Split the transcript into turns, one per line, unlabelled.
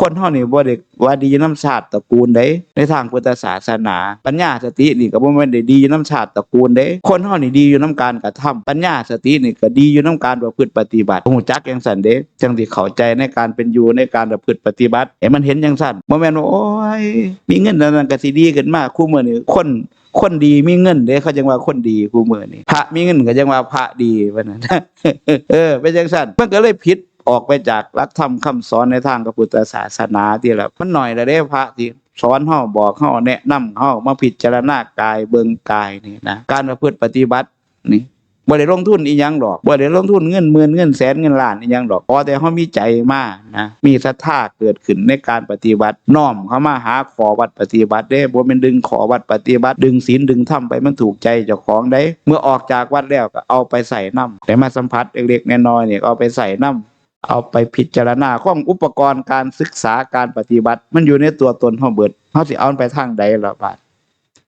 คนเฮานี่บ่ได้ว่าดีน้ำชาติตระกูลเด้ในทางพุทธศาสนา ปัญญาสตินี่ก็บ่แม่นได้ดีน้ำชาติตระกูลเด้คนเฮานี่ดีอยู่นํการกระทำปัญญาสตินี่ก็ดีอยู่นํการประพฤติปฏิบัติฮู้จักจังซั่นเด้จังสิเข้าใจในการเป็นอยู่ในการประพฤติปฏิบัติให้มันเห็นจังซั่นบ่แม่นว่าโอ้ยมีเงินนั่นก็สิดีขึ้นมาคู่มื้อนี้คนคนดีมีเงินเด้เขาจังว่าคนดีคู่มื้อนี้พระมีเงินก็จังว่าพระดีว่านั้นเออเป็นจังซั่นมันก็เลยผิด ออกไปจากหลักธรรมคำสอนในทางพระพุทธศาสนาที่ละมันหน่อยละเด้พระที่สอนเฮาบอกเฮาแนะนำเฮามาพิจารณากายเบิ่งกายนี่นะการประพฤติปฏิบัตินี่บ่ได้ลงทุนอีหยังดอกบ่ได้ลงทุนเงินหมื่นเงินแสนเงินล้านอีหยังดอกพอแต่เฮามีใจมากนะมีศรัทธาเกิดขึ้นในการปฏิบัติน้อมเข้ามาหาขอวัดปฏิบัติเด้บ่แม่นดึงขอวัดปฏิบัติ ดึงศีลดึงธรรมไปมันถูกใจเจ้าของได้ เมื่อออกจากวัดแล้วก็เอาไปใส่น้ำแต่มาสัมผัสเล็กๆน้อยๆเนี่ยเอาไปใส่น้ำ เอาไปพิจารณาข้องอุปกรณ์การศึกษาการปฏิบัติ มันอยู่ในตัวตนเฮาเบิดเฮาสิเอามันไปทางใดล่ะบาด